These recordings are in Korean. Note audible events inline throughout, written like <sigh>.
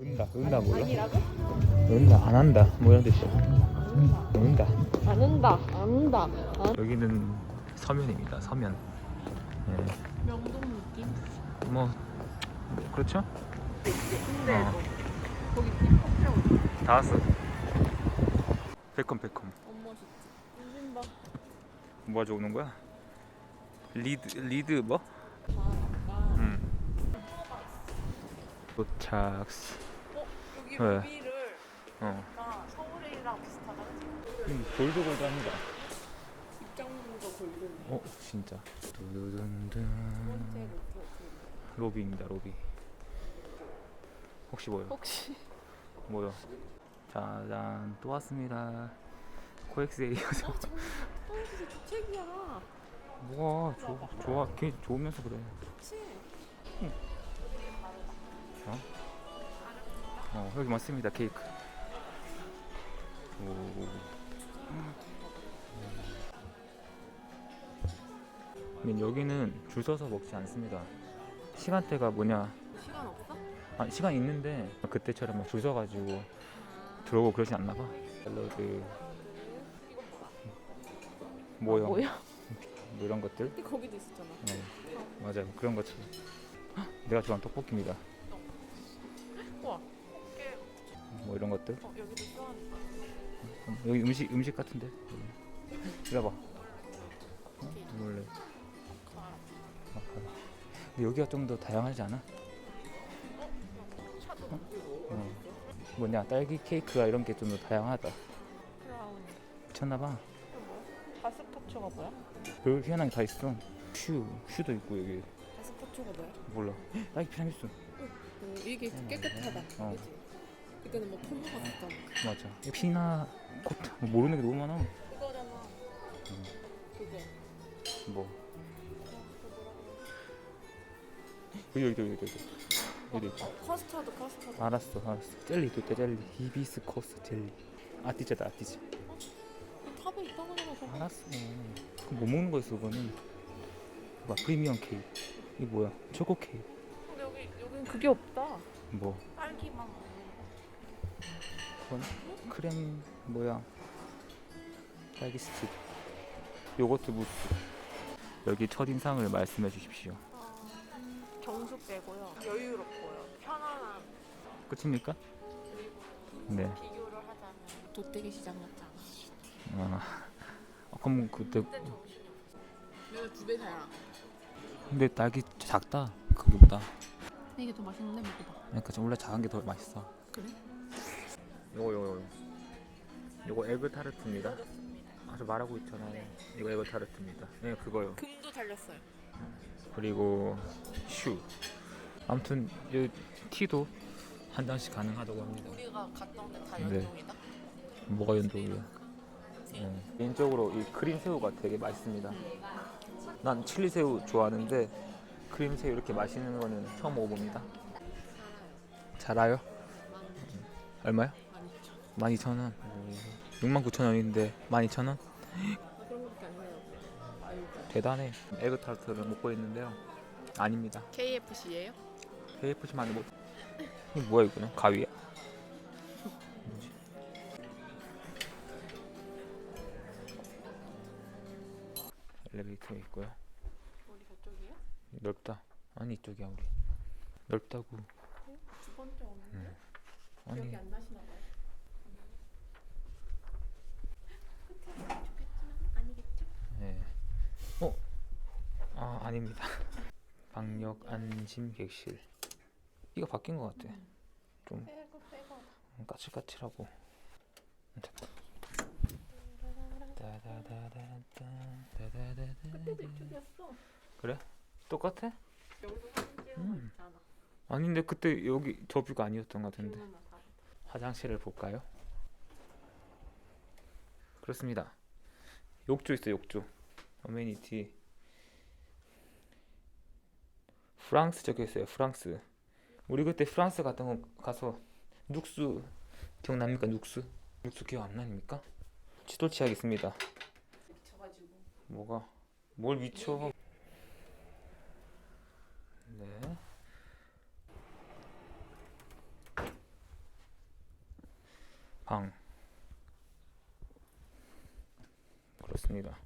은다 은다 몰라? 아니라고? 은다 안 한다 뭐 이런 뜻이야 은다 안 한다. 안 한다. 안 여기는 서면입니다 서면 네. 명동 느낌? 뭐 그렇죠? 근데 어. 거기. 다 왔어 베컴 베컴 엄마 진짜. 무슨 봐. 뭐 가지고 오는 거야? 리드 리드 뭐? 도착 어? 여기 왜? 루비를 어나 서울이랑 비슷하다? 음, 골드골드합니다 입장문도 골든. 어 진짜 두두둔둔. 로비입니다 로비 혹시 뭐요? 혹시 <laughs> 뭐요? 짜잔 또 왔습니다 코엑스 에리어서 어 정말 서울에서 주책이야. 뭐가 좋아 좋아 걔 좋으면서 그래 그치? 어 여기 맞습니다 케이크. 오. 근데 여기는 줄 서서 먹지 않습니다. 시간대가 뭐냐? 시간 없어? 아 시간 있는데 그때처럼 막 줄 서가지고 들어오고 그러지 않나 봐. 샐러드. 모형. 뭐야? 뭐 이런 것들? 근데 거기도 있었잖아. 네, 맞아요. 그런 것처럼 헉, 내가 좋아하는 떡볶이입니다 뭐 이런 것들 어 여기도. 음, 여기 음식 음식 같은데 이리 와봐 어? 몰래 마카롱. 근데 여기가 좀 더 다양하지 않아? 차도. 어. 뭐냐 딸기 케이크가 이런 게 좀 더 다양하다. 미쳤나봐 이거 뭐야? 별 희한한 게 다 있어 슈 슈도 있고 여기 가스포초가 뭐야? 몰라 <gasps> 딸기 피라미수 오, 이게 깨끗하다. 어. 그치? 이거는 뭐 폼마 같았잖아. 맞아 피나 뭐 모르는 게 너무 많아 그거잖아. 음. 그거. 뭐 여기 여기 여기 여기 여기 여기 어, 커스터드 커스터드. 알았어 알았어 젤리도 있다 젤리 히비스커스 젤리 아티제다 아티제 탑에 있다고. 저거. 알았어 그럼 뭐 먹는 거였어 그거는 봐 프리미엄 케이크 이게 뭐야 초코 케이크 근데 여기 여긴 그게 없다. 뭐 딸기만. 그건 크렘 뭐야 딸기 스틱 요거트 무스 여기 첫인상을 말씀해 주십시오 어, 정숙되고요. 여유롭고요. 편안한. 끝입니까? 네 비교를 하자면 도떼기 시장 같지 않아? 아, 어, 그럼 그때. 내가 두배 사야. 근데 딸기 작다 그거보다 이게 더 맛있는데 먹어봐. 그러니까 좀 원래 작은 게 더 맛있어 그래? 요거 요거 요거. 요거 에그 타르트입니다. 아주 말하고 있잖아요. 이거 에그 타르트입니다. 네 그거요. 금도 달렸어요. 그리고 슈. 아무튼 이 티도 한 잔씩 가능하다고 합니다. 우리가 갔던 데다 네. 연동이다. 뭐가 연동이야 네. 개인적으로 이 크림 새우가 되게 맛있습니다. 난 칠리 새우 좋아하는데 크림 새우 이렇게 맛있는 거는 처음 먹어봅니다. 잘 알아요? 얼마요? 12,000원 69,000원인데 12,000원? 아, 그런 것밖에 안 해요. 아유. 대단해 에그 타르트를 먹고 있는데요 아닙니다 KFC예요? KFC만 뭐 이게 뭐야 이거는 가위야? 엘리베이터 있고요 우리 저쪽이에요? 넓다 아니 이쪽이야 우리 넓다고 두 번째 없는데? 아니 여기 안 나시나 봐요. 아니겠죠? 네. 어? 아 아닙니다 <laughs> 방역 안심 객실 이거 바뀐 것 같아 좀 빼고. 까칠까칠하고 됐다 따다다다다. 그때도 이쪽이었어. 똑같아? 여기도 사진 찍은 거 음. 있잖아. 아닌데 그때 여기 저 뷰가 아니었던 것 같은데 기분은 다르다. 화장실을 볼까요? 그렇습니다 욕조 있어 욕조 어메니티. 프랑스 적혀 있어요 프랑스. 우리 그때 프랑스 갔던 거 가서 눅스 기억납니까 눅스? 눅스 기억 안 나십니까? 치돌 치하겠습니다. 미쳐가지고. 뭐가? 뭘 미쳐? 네. 방. 그렇습니다.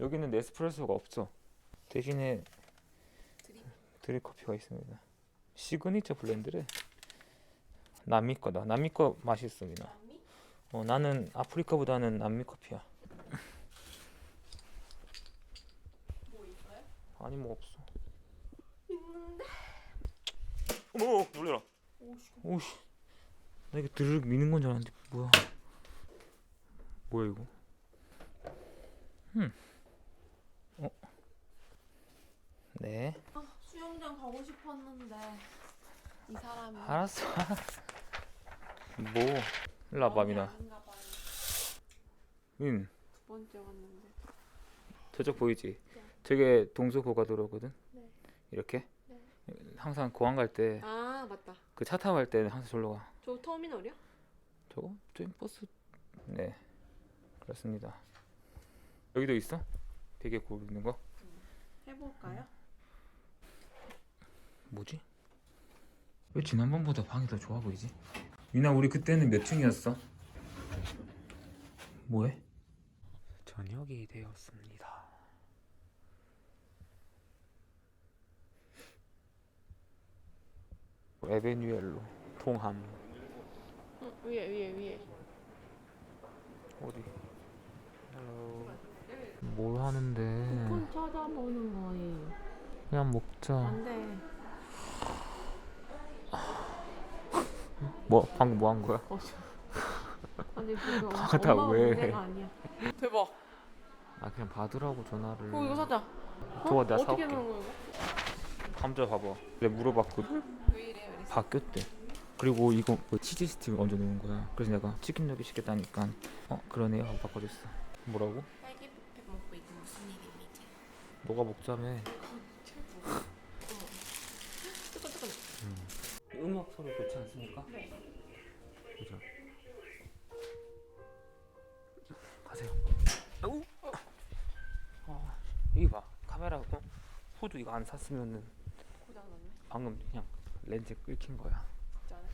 여기는 네스프레소가 없어. 대신에 드립. 드립 커피가 있습니다. 시그니처 블렌드래. 남미 거다. 남미 거. 남미? 어, 나는 아프리카보다는 남미 커피야. 뭐 있어요? 아니 뭐 없어. 있는데. 어머 놀래라. 오씨. 오씨. 나 이거 드르륵 미는 건 줄 알았는데 뭐야? 뭐야 이거? 음. 어. 네. 아 수영장 가고 싶었는데 이 사람이. 알았어. <laughs> 뭐? 일로 와봐 미나. 아닌가 봐요. 응. 두 번째 왔는데. 저쪽 보이지? 네. 저게 동서 고가도로거든. 네. 이렇게. 네. 항상 공항 갈 때그아 맞다. 차 타고 갈 때는 항상 절로 가. 저 터미널이야? 저거 저기 버스. 네. 그렇습니다. 여기도 있어? 되게 고르는 거? 해볼까요? 뭐지? 왜 지난번보다 방이 더 좋아 보이지? 유나 우리 그때는 몇 층이었어? 뭐해? 저녁이 되었습니다. 에베뉴엘로 통함 응, 위에 위에 위에. 어디? 뭘 하는데? 폰 찾아보는 거예요. 그냥 먹자. 안돼. 뭐 방금 뭐 한 거야? 어. 아니 그거 아, <laughs> 다 엄마 왜? 문제가 아니야. 대박. 아 그냥 받으라고 전화를. 어 이거 사자. 좋아, 내가 어떻게 사올게. 하는 거야 이거? 감자 봐봐. 내가 물어봤거든. 왜 이래요? 이래서. 바뀌었대. 그리고 이거 뭐 치즈 스틱을 얹어 놓은 거야. 그래서 내가 치킨 여기 시켰다니까. 어 그러네요. 하고 바꿔줬어. 뭐라고? 딸기 뷔페 먹고 이게 무슨 일입니까? 너가 먹자며. 뜨끈 뜨끈. 음악 소리 좋지 않습니까? 네. 보자. 가세요. 아우. 아, 여기 봐. 카메라 어? 후드 이거 안 샀으면은 고장 났네. 방금 그냥 렌즈 끊긴 거야. 진짜네.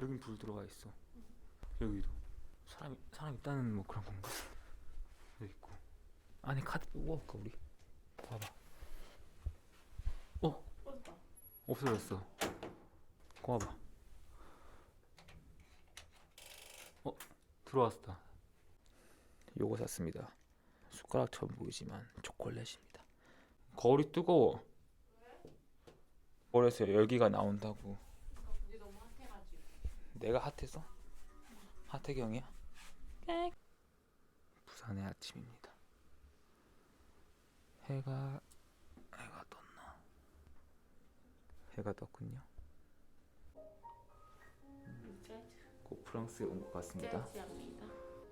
여긴 불 들어가 있어. 여기도 사람 사람 있다는 뭐 그런 건가? 여기 있고 안에 카드 끄고 올까 우리? 봐봐. 어. 없어졌어. 거 봐봐. 어 들어왔다. 요거 샀습니다. 숟가락처럼 보이지만 초콜릿입니다. 거울이 뜨거워. 그래서 열기가 나온다고. 물이 너무 핫해가지고. 내가 핫해서? 하태경이야? 부산의 아침입니다. 해가 해가 떴나? 해가 떴군요. 곧 프랑스에 온 것 같습니다. 재즈합니다.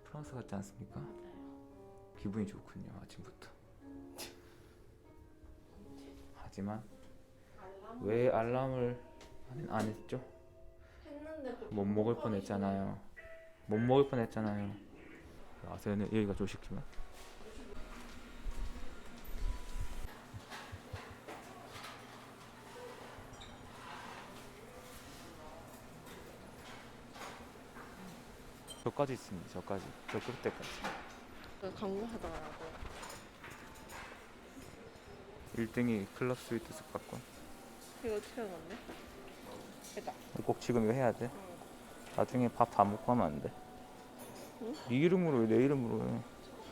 프랑스 같지 않습니까? 맞아요. 기분이 좋군요 아침부터. 하지만 알람 왜 알람을 안, 안 했죠? 했는데 또못 먹을 뻔했잖아요. 못 먹을 뻔했잖아요. 아세요? 여기가 조식집이 저까지 있습니다. 저까지. 저 끝에까지. 광고하더라고. 1등이 클럽 스위트 숙박권. 이거 채워놨네. 됐다. 꼭 지금 이거 해야 돼. 나중에 밥 다 먹고 하면 안 돼. 응? 네 이름으로 해, 내 이름으로 해.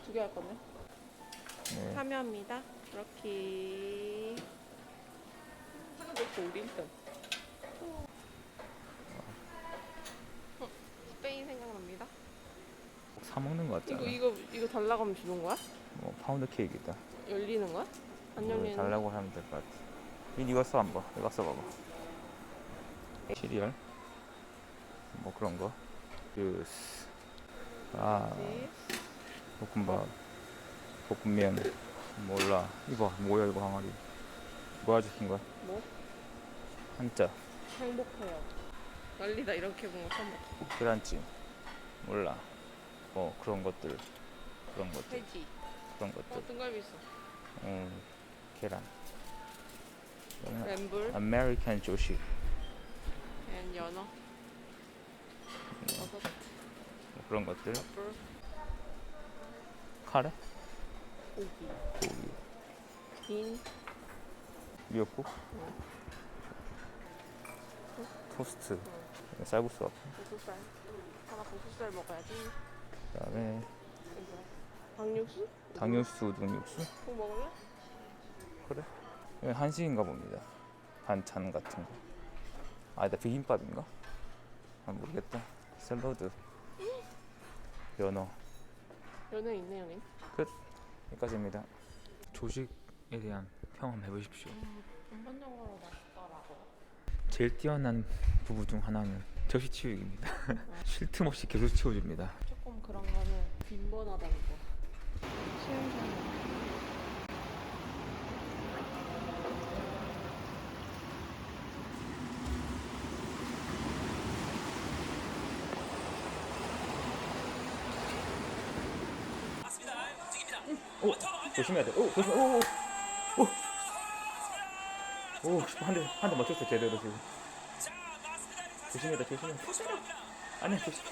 두 개 할 건데. 네. 참여합니다. 이렇게. 하나 넣고 우리 1등. 사 먹는 거 같잖아. 이거 이거 이거 달라고 하면 주는 거야? 뭐 파운드 케이크다. 열리는 거야? 안뭐 열리는. 달라고 하면 될 것 같아. 이 이거 써 한번. 이거 써봐봐. 시리얼. 뭐 그런 거. 주스. 아 뭐지? 볶음밥. 볶음면. 몰라. 이거 뭐야 이거 항아리. 뭐야 시킨 거야? 뭐? 한자. 행복해요. 난리다 이렇게 보면 처음 봤어. 계란찜. 몰라. 뭐 그런 것들. 그런 것들. 돼지. 그런 어 것들. 등갈비 있어. 음 계란. 램불 아메리칸 조식. 앤 연어. 버섯, 뭐 그런 것들. 물, 카레, 고기, 고기, 빈, 미역국, 토스트, 쌀국수, 고수살. 하나 고수살 먹어야지. 그다음에 박육수? 당육수, 우동육수. 그거 먹을래? 그래? 이거 한식인가 봅니다. 반찬 같은 거. 아니다 비빔밥인가? 아 모르겠다. 샐러드, 연어. 연애 있네 여긴. 여기까지입니다. 조식에 대한 평을 해보십시오. 전반적으로 맛있더라고. 제일 뛰어난 부부 중 하나는 접시 치우기입니다. <laughs> 쉴 틈 없이 계속 치워줍니다. 조금 그런 거는 빈번하다는 거. 시원시원해. 오 조심해야 돼. 오 조심. 오 오. 오. 오, 한대 한대 맞췄어 제대로 지금. 조심해야 돼, 조심해. 아니야, 조심.